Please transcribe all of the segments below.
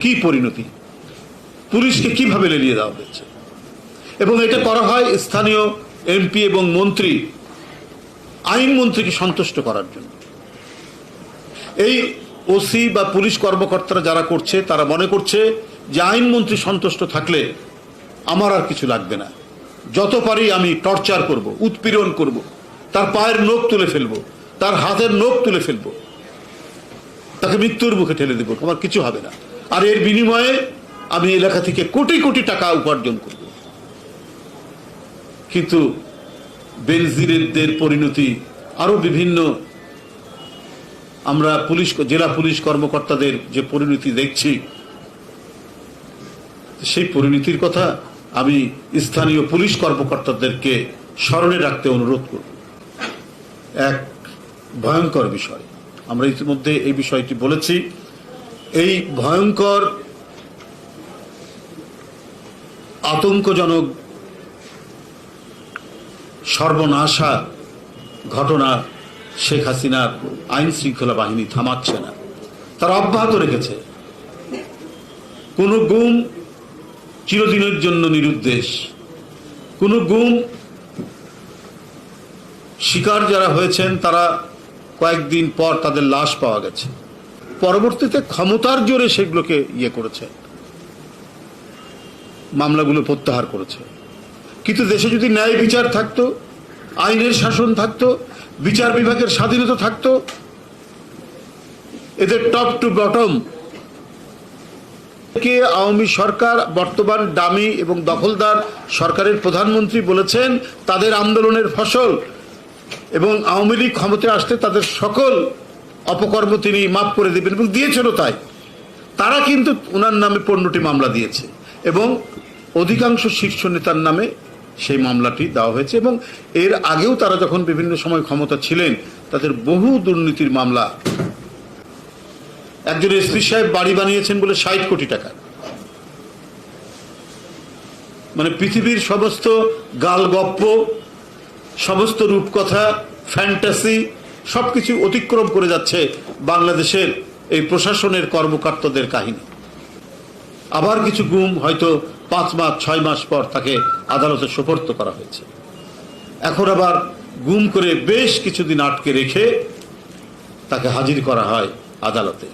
কি পরিণতি? পুলিশকে কীভাবে লেলিয়ে দেওয়া হয়েছে? এবং এটা করা হয় স্থানীয় এমপি এবং মন্ত্রী আইনমন্ত্রীকে সন্তুষ্ট করার জন্য। এই ওসি বা পুলিশ কর্মকর্তারা যারা করছে, তারা মনে করছে যে আইনমন্ত্রী সন্তুষ্ট থাকলে আমার আর কিছু লাগবে না। যত পারি আমি টর্চার করব, উৎপীড়ন করব, তার পায়ের নখ তুলে ফেলব, তার হাতের নখ তুলে ফেলব, তাকে মৃত্যুর মুখে ঠেলে দেবো, আমার কিছু হবে না। আর এর বিনিময়ে আমি এলাকা থেকে কোটি কোটি টাকা উপার্জন করব। কিন্তু বেনজিরের পরিণতি আরও বিভিন্ন। আমরা পুলিশ, জেলা পুলিশ কর্মকর্তাদের যে পরিণতি দেখছি, সেই পরিণতির কথা আমি স্থানীয় পুলিশ কর্মকর্তাদেরকে স্মরণে রাখতে অনুরোধ করব। এক ভয়ঙ্কর বিষয়। আমরা ইতিমধ্যে এই বিষয়টি বলেছি। এই ভয়ঙ্কর, আতঙ্কজনক সর্বনাশা ঘটনা শেখ হাসিনার আইন শৃঙ্খলা বাহিনী থামাচ্ছে না। তারা অব্যাহত রেখেছে। কোনো গুম চিরদিনের জন্য নিরুদ্দেশ। কোনো গুম শিকার যারা হয়েছেন, তারা কয়েকদিন পর তাদের লাশ পাওয়া গেছে। পরবর্তীতে ক্ষমতার জোরে সেগুলোকে ইয়ে করেছে। মামলাগুলো প্রত্যাহার করেছে। কিন্তু দেশে যদি ন্যায় বিচার থাকতো, আইনের শাসন থাকতো, বিচার বিভাগের স্বাধীনতা থাকতো, এদের টপ টু বটম কে আওয়ামী সরকার বর্তমান দামি এবং দখলদার সরকারের প্রধানমন্ত্রী বলেছেন, তাদের আন্দোলনের ফসল এবং আওয়ামী লীগ ক্ষমতায় আসতে তাদের সকল অপকর্ম তিনি মাফ করে দেবেন এবং দিয়েছিল তাই। তারা কিন্তু ওনার নামে পণ্যটি মামলা দিয়েছে এবং অধিকাংশ শীর্ষ নেতার নামে সেই মামলাটি দেওয়া হয়েছে এবং এর আগেও তারা যখন বিভিন্ন সময় ক্ষমতা ছিলেন, তাদের বহু দুর্নীতির মামলা একজন এসপি সাহেব বাড়ি বানিয়েছেন বলে ষাট কোটি টাকা। মানে পৃথিবীর সমস্ত গাল গপ্প সমস্ত রূপকথা, ফ্যান্টাসি সবকিছু অতিক্রম করে যাচ্ছে বাংলাদেশের এই প্রশাসনের কর্মকর্তাদের কাহিনী। আবার কিছু গুম হয়তো পাঁচ মাস ছয় মাস পর তাকে আদালতে সুপর্ত করা হয়েছে। এখন আবার গুম করে বেশ কিছুদিন আটকে রেখে তাকে হাজির করা হয় আদালতে।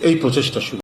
এই প্রচেষ্টা শুরু।